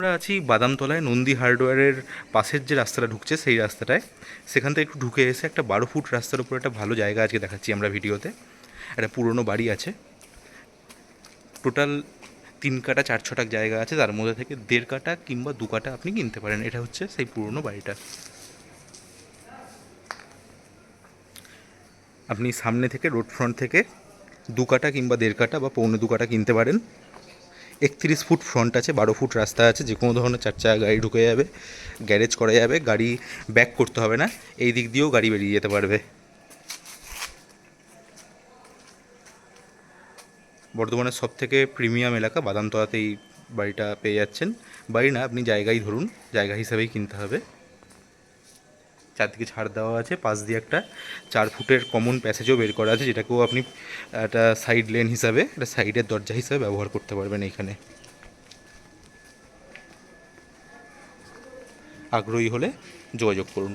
আমরা আছি বাদামতলায় নন্দী হার্ডওয়্যারের পাশের যে রাস্তাটা ঢুকছে, সেই রাস্তাটায়। সেখান থেকে একটু ঢুকে এসে একটা বারো ফুট রাস্তার উপর একটা ভালো জায়গা আজকে দেখাচ্ছি আমরা ভিডিওতে। একটা পুরনো বাড়ি আছে। টোটাল তিন কাটা, চার ছটাক জায়গা আছে। তার মধ্যে থেকে দেড় কাটা কিংবা দু কাটা আপনি কিনতে পারেন। এটা হচ্ছে সেই পুরনো বাড়িটা। আপনি সামনে থেকে, রোড ফ্রন্ট থেকে দু কাটা কিংবা দেড় কাটা বা পৌনে দু কাটা কিনতে পারেন। একত্রিশ ফুট ফ্রন্ট আছে, বারো ফুট রাস্তা আছে যে কোনো ধরনের চার চাকা গাড়ি ঢুকে যাবে গ্যারেজ করা যাবে, গাড়ি ব্যাক করতে হবে না, এই দিক দিয়েও গাড়ি বেরিয়ে যেতে পারবে। বর্ধমানের সব থেকে প্রিমিয়াম এলাকা বাদামতলাতে এই বাড়িটা পেয়ে যাচ্ছেন। বাড়ি না, আপনি জায়গাই ধরুন, জায়গা হিসাবেই কিনতে হবে। চারদিকে ছাড় দেওয়া আছে, পাশ দিয়ে একটা চার ফুটের কমন প্যাসেজও বের করা আছে, যেটাকেও আপনি একটা সাইড লেন হিসাবে, একটা সাইডের দরজা হিসাবে ব্যবহার করতে পারবেন এইখানে আগ্রহী হলে যোগাযোগ করুন।